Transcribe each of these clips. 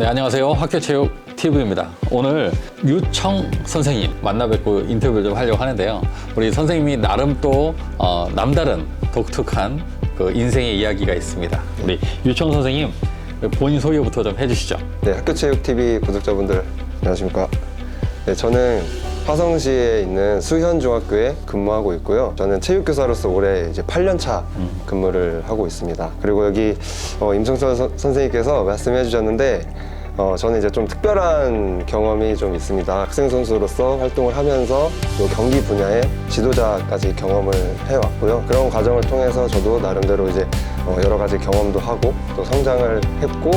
네, 안녕하세요. 학교체육 TV입니다. 오늘 유청 선생님 만나 뵙고 인터뷰를 좀 하려고 하는데요. 우리 선생님이 나름 또 어, 남다른 독특한 그 인생의 이야기가 있습니다. 우리 유청 선생님 본인 소개부터 좀 해주시죠. 네, 학교체육TV 구독자분들 안녕하십니까. 네, 저는 화성시에 있는 수현중학교에 근무하고 있고요. 저는 체육교사로서 올해 이제 8년 차 근무를 하고 있습니다. 그리고 여기 어, 임성철 선- 선생님께서 말씀해 주셨는데 어, 저는 이제 좀 특별한 경험이 좀 있습니다. 학생 선수로서 활동을 하면서 또 경기 분야의 지도자까지 경험을 해왔고요. 그런 과정을 통해서 저도 나름대로 이제 어, 여러 가지 경험도 하고 또 성장을 했고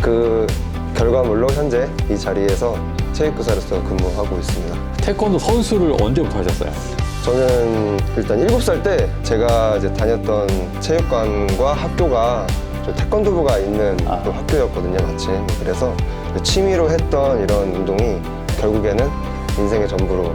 그 결과물로 현재 이 자리에서 체육교사로서 근무하고 있습니다. 태권도 선수를 언제부터 하셨어요? 저는 일단 7살 때 제가 이제 다녔던 체육관과 학교가 저 태권도부가 있는 아. 또 학교였거든요, 마침. 그래서 취미로 했던 이런 운동이 결국에는 인생의 전부로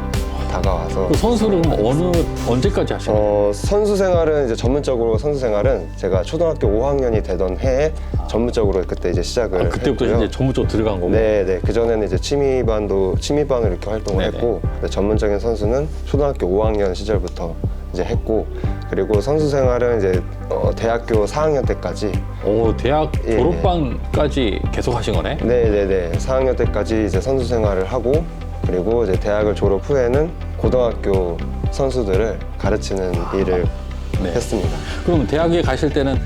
다가와서 그 그럼 어느 언제까지 하셨어요? 어, 선수 생활은 이제 전문적으로 선수 생활은 제가 초등학교 5학년이 되던 해에 전문적으로 그때 이제 시작을 아, 그때부터 했고요. 이제 전문적으로 들어간 거고. 네, 네. 그 전에는 이제 취미반도 취미반으로 이렇게 활동을 네네. 했고 근데 전문적인 선수는 초등학교 5학년 시절부터 이제 했고 그리고 선수 생활은 이제 어, 대학교 4학년 때까지 오, 대학 예, 졸업반까지 계속 하신 거네? 네, 네, 네. 4학년 때까지 이제 선수 생활을 하고 그리고 이제 대학을 졸업 후에는 고등학교 선수들을 가르치는 일을 네. 했습니다. 그럼 대학에 가실 때는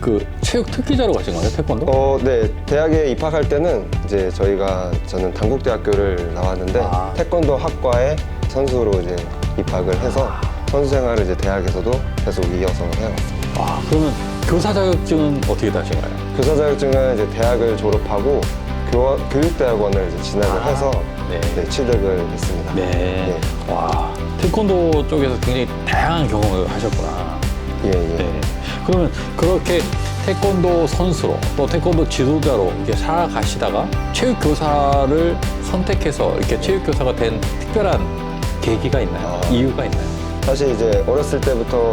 그 체육 특기자로 가신 거예요, 태권도? 어, 네. 대학에 입학할 때는 이제 저희가 저는 당국대학교를 나왔는데 아. 태권도 학과에 선수로 이제 입학을 해서 선수 생활을 이제 대학에서도 계속 이어서 해왔습니다. 와, 그러면 교사 자격증은 어떻게 다신 거예요? 교사 자격증은 이제 대학을 졸업하고 교, 교육대학원을 이제 진학을 아, 해서 네. 네, 취득을 했습니다. 네. 와, 태권도 쪽에서 굉장히 다양한 경험을 하셨구나. 예, 예. 네. 그러면 그렇게 태권도 선수로 또 태권도 지도자로 이렇게 살아가시다가 체육교사를 선택해서 이렇게 체육교사가 된 특별한 계기가 있나요? 아. 이유가 있나요? 사실 이제 어렸을 때부터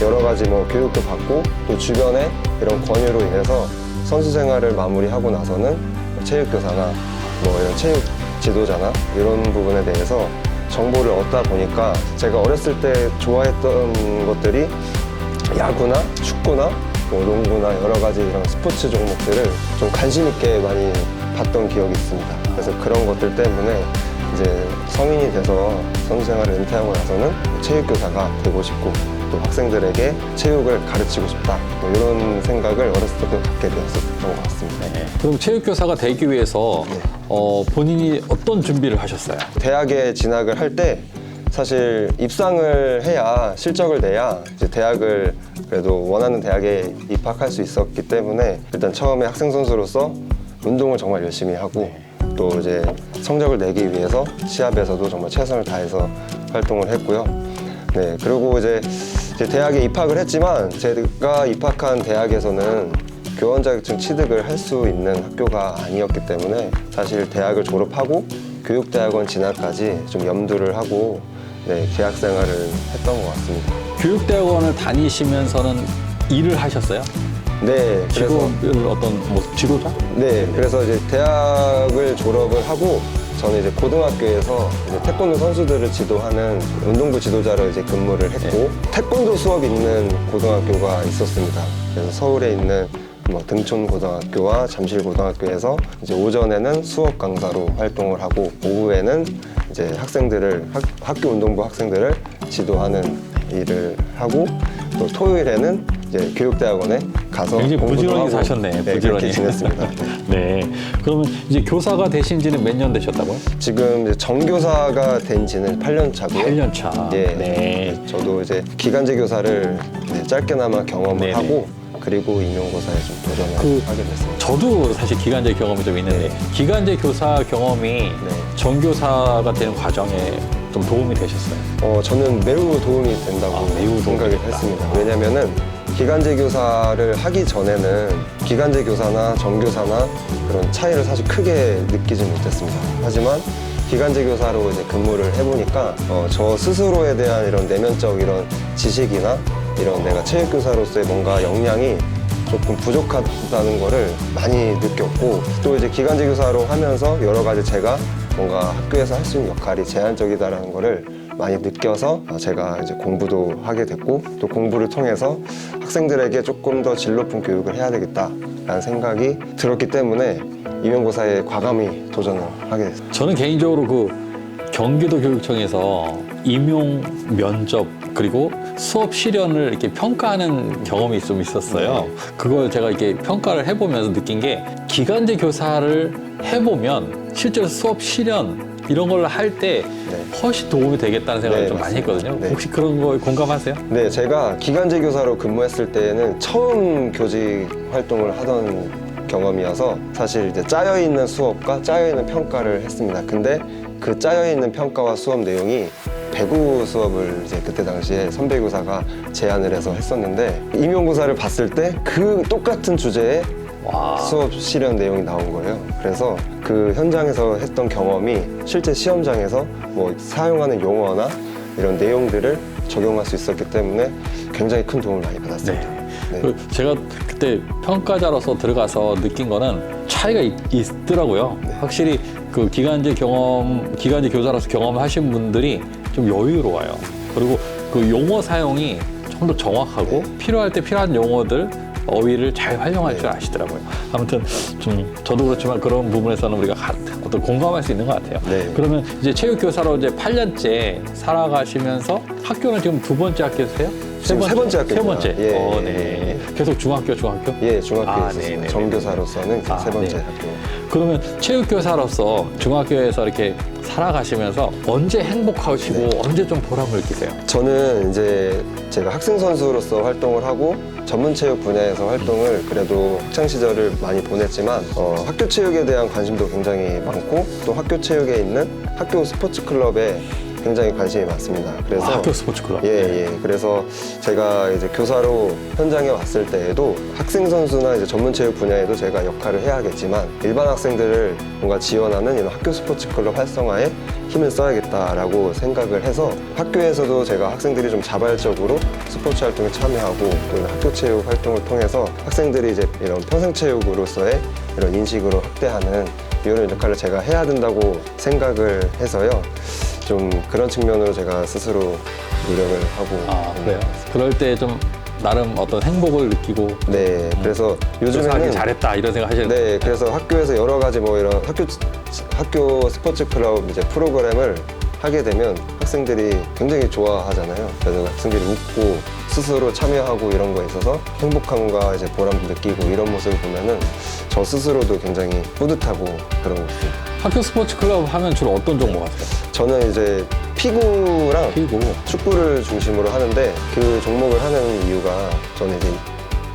여러 가지 뭐 교육도 받고 또 주변에 이런 권유로 인해서 선수 생활을 마무리하고 나서는 체육교사나 뭐 이런 체육 지도자나 이런 부분에 대해서 정보를 얻다 보니까 제가 어렸을 때 좋아했던 것들이 야구나 축구나 뭐 농구나 여러 가지 이런 스포츠 종목들을 좀 관심 있게 많이 봤던 기억이 있습니다. 그래서 그런 것들 때문에 이제 성인이 돼서 선수 생활을 은퇴하고 나서는 체육교사가 되고 싶고 또 학생들에게 체육을 가르치고 싶다 뭐 이런 생각을 어렸을 때부터 갖게 되었었던 것 같습니다. 네. 그럼 체육교사가 되기 위해서 네. 어, 본인이 어떤 준비를 하셨어요? 대학에 진학을 할 때 사실 입상을 해야 실적을 내야 이제 대학을 그래도 원하는 대학에 입학할 수 있었기 때문에 일단 처음에 학생 선수로서 운동을 정말 열심히 하고 또 이제 성적을 내기 위해서 시합에서도 정말 최선을 다해서 활동을 했고요. 네 그리고 이제, 이 제 대학에 입학을 했지만 제가 입학한 대학에서는 교원 자격증 취득을 할 수 있는 학교가 아니었기 때문에 사실 대학을 졸업하고 교육대학원 진학까지 좀 염두를 하고 네, 계약 생활을 했던 것 같습니다. 교육대학원을 다니시면서는 일을 하셨어요? 네, 그래서 직업을 어떤 뭐 지도자? 네, 그래서 이제 대학을 졸업을 하고 저는 이제 고등학교에서 이제 태권도 선수들을 지도하는 운동부 지도자로 이제 근무를 했고 태권도 수업이 있는 고등학교가 있었습니다. 그래서 서울에 있는 뭐 등촌 고등학교와 잠실 고등학교에서 이제 오전에는 수업 강사로 활동을 하고 오후에는 이제 학생들을 학, 학교 운동부 학생들을 지도하는 일을 하고 또 토요일에는 이제 교육대학원에 가서 굉장히 부지런히 사셨네, 네, 부지런히. 그렇게 지냈습니다. 네. 네. 그러면 이제 교사가 되신 지는 몇 년 되셨다고요? 지금 이제 정교사가 된 지는 8년 차고요. 8년 차. 예. 네. 저도 이제 기간제 교사를 네, 짧게나마 경험을 네네. 하고 그리고 임용고사에 좀 도전을 그- 하게 됐습니다. 저도 사실 기간제 경험이 좀 있는데 네. 기간제 교사 경험이 네. 정교사가 되는 과정에 좀 도움이 되셨어요. 어, 저는 매우 도움이 된다고 아, 매우 도움이 생각을 됐다. 했습니다. 왜냐면은 기간제 교사를 하기 전에는 기간제 교사나 정교사나 그런 차이를 사실 크게 느끼지 못했습니다. 하지만 기간제 교사로 이제 근무를 해보니까 어, 저 스스로에 대한 이런 내면적 이런 지식이나 이런 내가 체육 교사로서의 뭔가 역량이 조금 부족하다는 거를 많이 느꼈고 또 이제 기간제 교사로 하면서 여러 가지 제가 뭔가 학교에서 할 수 있는 역할이 제한적이다라는 거를 많이 느껴서 어, 제가 이제 공부도 하게 됐고 또 공부를 통해서 학생들에게 조금 더 질 높은 교육을 해야 되겠다라는 생각이 들었기 때문에 임용고사에 과감히 도전을 하게 됐습니다. 저는 개인적으로 그 경기도 교육청에서 임용 면접 그리고 수업 실현을 이렇게 평가하는 경험이 좀 있었어요. 그걸 제가 이렇게 평가를 해보면서 느낀 게 기간제 교사를 해보면 실제로 수업 실현 이런 걸 할 때 네. 훨씬 도움이 되겠다는 생각을 네, 좀 많이 맞습니다. 했거든요. 네. 혹시 그런 거에 공감하세요? 네, 제가 기간제 교사로 근무했을 때에는 처음 교직 활동을 하던 경험이어서 사실 이제 짜여 있는 수업과 짜여 있는 평가를 했습니다. 근데 그 짜여 있는 평가와 수업 내용이 배구 수업을 이제 그때 당시에 선배 교사가 제안을 해서 했었는데 임용고사를 봤을 때 그 똑같은 주제에 와. 수업 실현 내용이 나온 거예요. 그래서 그 현장에서 했던 경험이 실제 시험장에서 뭐 사용하는 용어나 이런 내용들을 적용할 수 있었기 때문에 굉장히 큰 도움을 많이 받았습니다. 네. 그 제가 그때 평가자로서 들어가서 느낀 거는 차이가 있, 더라고요 네. 확실히 그 기간제 경험, 기간제 교사로서 경험하신 분들이 좀 여유로워요. 그리고 그 용어 사용이 좀 더 정확하고 필요할 때 필요한 용어들 어휘를 잘 활용할 네. 줄 아시더라고요. 아무튼 좀 저도 그렇지만 그런 부분에서는 우리가 가- 어떤 공감할 수 있는 것 같아요. 네. 그러면 이제 체육 교사로 이제 8년째 살아가시면서 학교는 지금 두 번째 학교세요? 지금 세 번째 학교입니다. 세 번째. 예, 어, 예, 네. 예. 계속 중학교, 중학교? 예, 중학교에 아, 있었습니다. 네네네. 정교사로서는 이제 아, 세 번째 네. 학교. 그러면 체육교사로서 중학교에서 이렇게 살아가시면서 언제 행복하시고 네. 언제 좀 보람을 느끼세요? 저는 이제 제가 학생 선수로서 활동을 하고 전문 체육 분야에서 활동을 그래도 학창 시절을 많이 보냈지만 어, 학교 체육에 대한 관심도 굉장히 많고 또 학교 체육에 있는 학교 스포츠 클럽에 굉장히 관심이 많습니다. 그래서 아, 학교 스포츠 클럽. 예, 예. 그래서 제가 이제 교사로 현장에 왔을 때에도 학생 선수나 이제 전문 체육 분야에도 제가 역할을 해야겠지만 일반 학생들을 뭔가 지원하는 이런 학교 스포츠 클럽 활성화에 힘을 써야겠다라고 생각을 해서 학교에서도 제가 학생들이 좀 자발적으로 스포츠 활동에 참여하고 또 이런 학교 체육 활동을 통해서 학생들이 이제 이런 평생 체육으로서의 이런 인식으로 확대하는 이런 역할을 제가 해야 된다고 생각을 해서요. 좀 그런 측면으로 제가 스스로 노력을 하고 아, 있는 그래요? 것 같습니다. 그럴 때 좀 나름 어떤 행복을 느끼고 네, 그래서 교사하기 요즘에는 잘했다 이런 생각 하시는 네, 그래서 학교에서 여러 가지 뭐 이런 학교 학교 스포츠 클럽 이제 프로그램을 하게 되면 학생들이 굉장히 좋아하잖아요. 그래서 학생들이 웃고 스스로 참여하고 이런 거에 있어서 행복함과 이제 보람도 느끼고 이런 모습을 보면은 저 스스로도 굉장히 뿌듯하고 그런 것 같습니다. 학교 스포츠 클럽 하면 주로 어떤 종목 하세요? 저는 이제 피구랑 피고. 축구를 중심으로 하는데 그 종목을 하는 이유가 저는 이제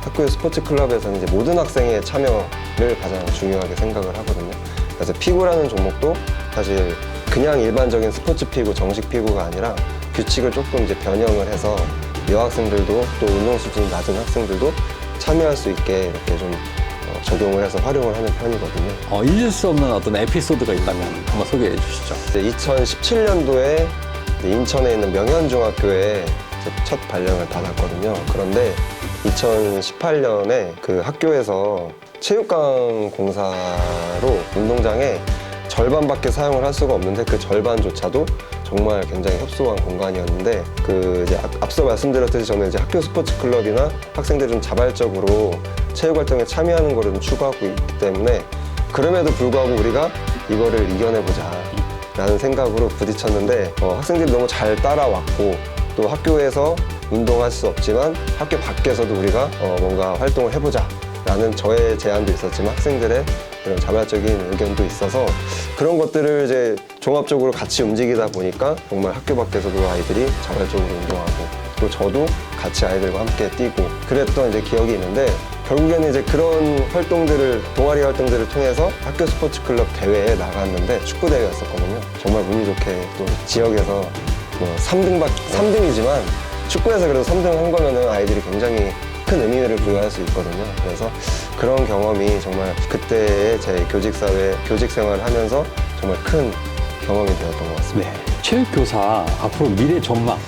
학교 스포츠 클럽에서는 이제 모든 학생의 참여를 가장 중요하게 생각을 하거든요. 그래서 피구라는 종목도 사실 그냥 일반적인 스포츠 피구, 정식 피구가 아니라 규칙을 조금 이제 변형을 해서 여학생들도 또 운동 수준이 낮은 학생들도 참여할 수 있게 이렇게 좀 어, 적용을 해서 활용을 하는 편이거든요. 어, 잊을 수 없는 어떤 에피소드가 있다면 한번 소개해 주시죠. 2017년도에 인천에 있는 명현중학교에 이제 첫 발령을 받았거든요. 그런데 2018년에 그 학교에서 체육관 공사로 운동장에 절반밖에 사용을 할 수가 없는데 그 절반조차도 정말 굉장히 협소한 공간이었는데 그 이제 앞- 앞서 말씀드렸듯이 저는 이제 학교 스포츠 클럽이나 학생들이 좀 자발적으로 체육 활동에 참여하는 거를 좀 추구하고 있기 때문에 그럼에도 불구하고 우리가 이거를 이겨내보자 라는 생각으로 부딪혔는데 어, 학생들이 너무 잘 따라왔고 또 학교에서 운동할 수 없지만 학교 밖에서도 우리가 어, 뭔가 활동을 해보자 라는 저의 제안도 있었지만 학생들의 이런 자발적인 의견도 있어서 그런 것들을 이제 종합적으로 같이 움직이다 보니까 정말 학교 밖에서도 아이들이 자발적으로 운동하고 또 저도 같이 아이들과 함께 뛰고 그랬던 이제 기억이 있는데 결국에는 이제 그런 활동들을 동아리 활동들을 통해서 학교 스포츠 클럽 대회에 나갔는데 축구 대회였었거든요. 정말 운이 좋게 또 지역에서 뭐 3등 밖 3등이지만 축구에서 그래도 3등 한 거면은 아이들이 굉장히 큰 의미를 부여할 수 있거든요. 그래서 그런 경험이 정말 그때의 제 교직 사회 교직 생활을 하면서 정말 큰 경험이 되었던 것 같습니다. 네. 체육 교사 앞으로 미래 전망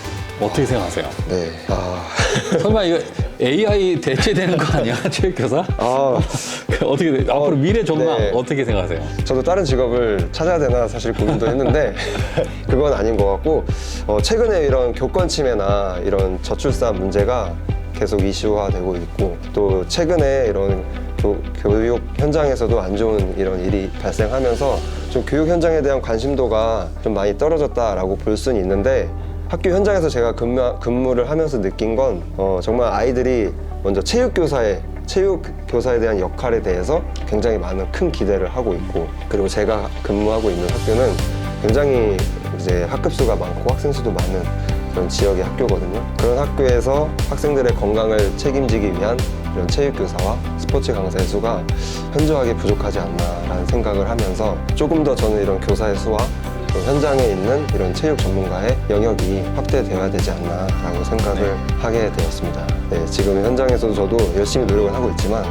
어떻게 생각하세요? 네. 아, 설마 이거 AI 대체되는 거 아니야? 체육교사? 아 어떻게 돼? 앞으로 미래 전망 네. 어떻게 생각하세요? 저도 다른 직업을 찾아야 되나 사실 고민도 했는데 그건 아닌 것 같고 어, 최근에 이런 교권 침해나 이런 저출산 문제가 계속 이슈화되고 있고 또 최근에 이런 교, 교육 현장에서도 안 좋은 이런 일이 발생하면서 좀 교육 현장에 대한 관심도가 좀 많이 떨어졌다라고 볼 수는 있는데 학교 현장에서 제가 근무, 근무 를 하면서 느낀 건 어, 정말 아이들이 먼저 체육교사의 체육 교사에 대한 역할에 대해서 굉장히 많은 큰 기대를 하고 있고 그리고 제가 근무하고 있는 학교는 굉장히 이제 학급 수가 많고 학생 수도 많은 그런 지역의 학교거든요. 그런 학교에서 학생들의 건강을 책임지기 위한 이런 체육 교사와 스포츠 강사의 수가 현저하게 부족하지 않나라는 생각을 하면서 조금 더 저는 이런 교사의 수와 또 현장에 있는 이런 체육 전문가의 영역이 확대되어야 되지 않나라고 생각을 하게 되었습니다. 네, 지금 현장에서도 저도 열심히 노력을 하고 있지만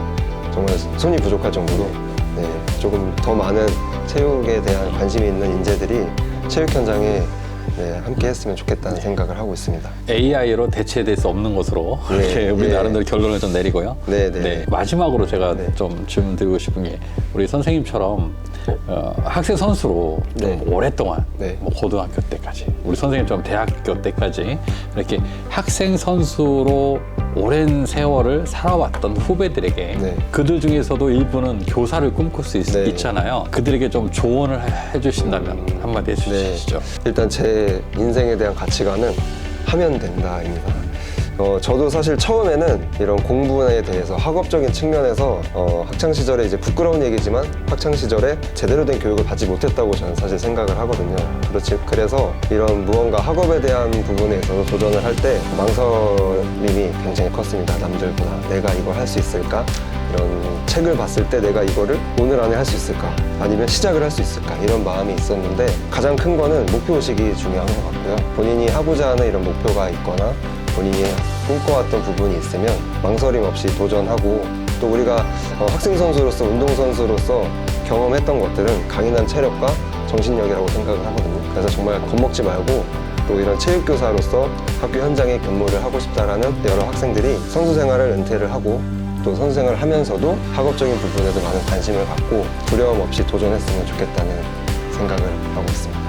정말 손이 부족할 정도로 네, 조금 더 많은 체육에 대한 관심이 있는 인재들이 체육 현장에 네, 함께 했으면 좋겠다는 생각을 하고 있습니다. AI로 대체될 수 없는 것으로 네, 이렇게 우리 네. 나름대로 결론을 좀 내리고요. 네, 네. 마지막으로 제가 네. 좀 질문 드리고 싶은 게 우리 선생님처럼 어, 학생 선수로 좀 네. 오랫동안 네. 뭐 고등학교 때까지 우리 선생님처럼 대학교 때까지 이렇게 학생 선수로 오랜 세월을 살아왔던 후배들에게 네. 그들 중에서도 일부는 교사를 꿈꿀 수 있, 네. 잖아요 그들에게 좀 조언을 해- 해주신다면 한마디 해주시죠. 일단 제 인생에 대한 가치관은 하면 된다입니다. 어, 저도 사실 처음에는 이런 공부에 대해서 학업적인 측면에서 어, 학창 시절에 이제 부끄러운 얘기지만 학창 시절에 제대로 된 교육을 받지 못했다고 저는 사실 생각을 하거든요. 그렇지 그래서 이런 무언가 학업에 대한 부분에 있어서 도전을 할 때 망설임이 굉장히 컸습니다. 남들보다 내가 이걸 할 수 있을까? 이런 책을 봤을 때 내가 이거를 오늘 안에 할 수 있을까? 아니면 시작을 할 수 있을까? 이런 마음이 있었는데 가장 큰 거는 목표 의식이 중요한 것 같고요. 본인이 하고자 하는 이런 목표가 있거나 본인이 꿈꿔왔던 부분이 있으면 망설임 없이 도전하고 또 우리가 어, 학생 선수로서 운동 선수로서 경험했던 것들은 강인한 체력과 정신력이라고 생각을 하거든요. 그래서 정말 겁먹지 말고 또 이런 체육교사로서 학교 현장에 근무를 하고 싶다라는 여러 학생들이 선수 생활을 은퇴를 하고 또 선수 생활을 하면서도 학업적인 부분에도 많은 관심을 갖고 두려움 없이 도전했으면 좋겠다는 생각을 하고 있습니다.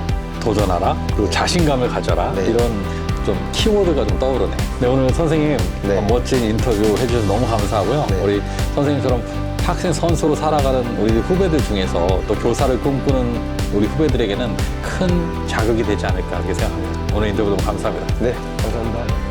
도전하라 그리고 자신감을 가져라 네. 이런 좀 키워드가 좀 떠오르네. 네, 오늘 선생님 네. 어, 멋진 인터뷰 해주셔서 너무 감사하고요. 네. 우리 선생님처럼 학생 선수로 살아가는 우리 후배들 중에서 또 교사를 꿈꾸는 우리 후배들에게는 큰 자극이 되지 않을까 그렇게 생각합니다. 오늘 인터뷰 너무 감사합니다. 네, 감사합니다.